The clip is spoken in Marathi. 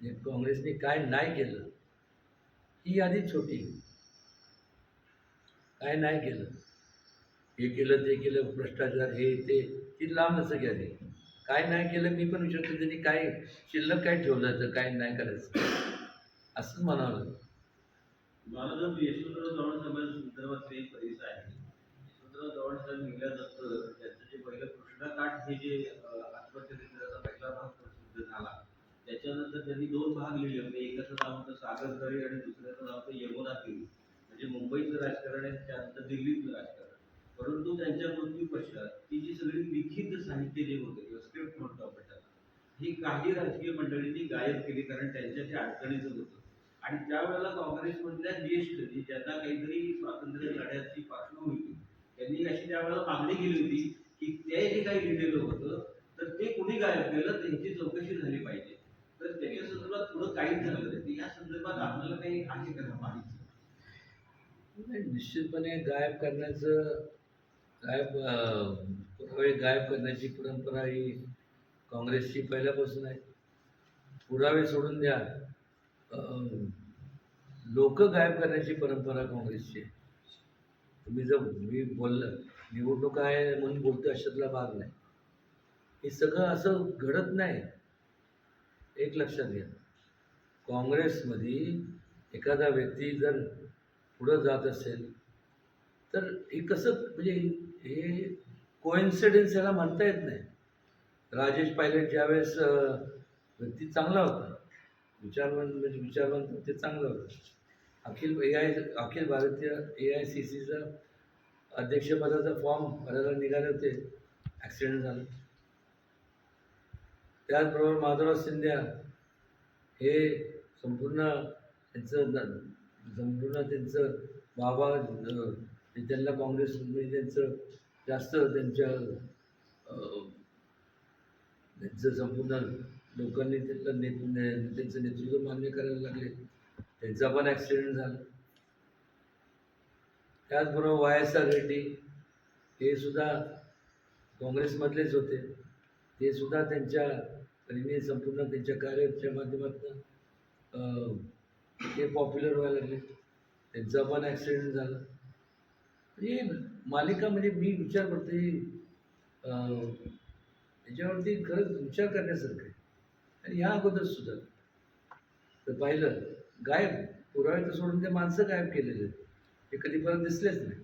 काँग्रेसने काय नाही केलं ही यादी छोटी. काय नाही केलं हे केलं ते केलं भ्रष्टाचार हे ते ती लांब असं यादी काय नाही केलं मी पण विचारतो त्यांनी काय शिल्लक काय ठेवलं तर काय नाही करायचं? असंच म्हणावं लागेल मला जर यशवंतराव चव्हाण साहेबांसंदर्भात एक परिसर आहे. यशवंतराव चव्हाण साहेब निघल्यानंतर त्यांचं जे पहिलं कृष्णाकाठ हे जे अं, आत्मचरित्राचा पहिला भाग प्रसिद्ध झाला त्याच्यानंतर त्यांनी दोन भाग लिहिले. म्हणजे होते एकाचं नाव होतं सागरकरी आणि दुसऱ्याचं नाव होतं यमुना किरी. म्हणजे मुंबईचं राजकारण आहे त्यानंतर दिल्लीतलं राजकारण. परंतु त्यांच्या मृत्यू पश्चात ती जी सगळी लिखित साहित्य जे होते किंवा स्क्रिप्ट म्हणतो आपण त्याला ही काही राजकीय मंडळींनी गायब केली कारण त्यांच्या ते अडचणीचं होतं. आणि त्यावेळेला काँग्रेसमधल्या ज्येष्ठ जी ज्यांना काहीतरी स्वातंत्र्य लढ्याची पार्श्वभूमी होती त्यांनी अशी त्यावेळेला मागणी केली होती की ते जे काही लिहिलेलं होतं तर ते कुणी गायब केलं त्यांची चौकशी झाली पाहिजे. झालं या संदर्भात आपल्याला काही आहे का माहिती नाही, निश्चितपणे गायब करण्याचं गायब पुरावे गायब करण्याची परंपरा ही काँग्रेसची पहिल्यापासून आहे. पुरावे सोडून द्या. लोक गायब करण्याची परंपरा काँग्रेसची आहे. तुम्ही जर मी बोललं निवडणूक आहे म्हणून बोलतो अशातला भाग नाही. हे सगळं असं घडत नाही. एक लक्षात घ्या. काँग्रेसमध्ये एखादा व्यक्ती जर पुढं जात असेल तर हे कसं म्हणजे हे कोइन्सिडेन्स याला म्हणता येत नाही. राजेश पायलट ज्यावेळेस व्यक्ती चांगला होता विचारवंत म्हणजे विचारवंत ते चांगलं होतं. अखिल ए I Akhil Bharatiya A I C सीचा अध्यक्षपदाचा फॉर्म भरायला निघाले होते. ॲक्सिडेंट झाला. त्याचबरोबर माधवराव सिंधिया हे संपूर्ण त्यांचं संपूर्ण त्यांचं बाबा त्यांना काँग्रेसमध्ये म्हणजे त्यांचं जास्त त्यांच्या त्यांचं संपूर्ण लोकांनी त्यांना नेत ने- त्यांचं नेतृत्व मान्य करायला लागले. त्यांचा पण ॲक्सिडेंट झाला. त्याचबरोबर वाय एस आर रेड्डी हे सुद्धा काँग्रेसमधलेच होते. ते सुद्धा त्यांच्या आणि मी संपूर्ण त्यांच्या कार्याच्या माध्यमातून ते पॉप्युलर व्हायला लागले. त्यांचा पण ॲक्सिडेंट झाला. म्हणजे मालिका म्हणजे मी विचार करतो याच्यावरती खरंच विचार करण्यासारखं आहे. आणि ह्या अगोदर सुद्धा. तर पाहिलं गायब. पुरावे तर सोडून ते माणसं गायब केलेले आहेत. ते कधी परत दिसलेच नाही.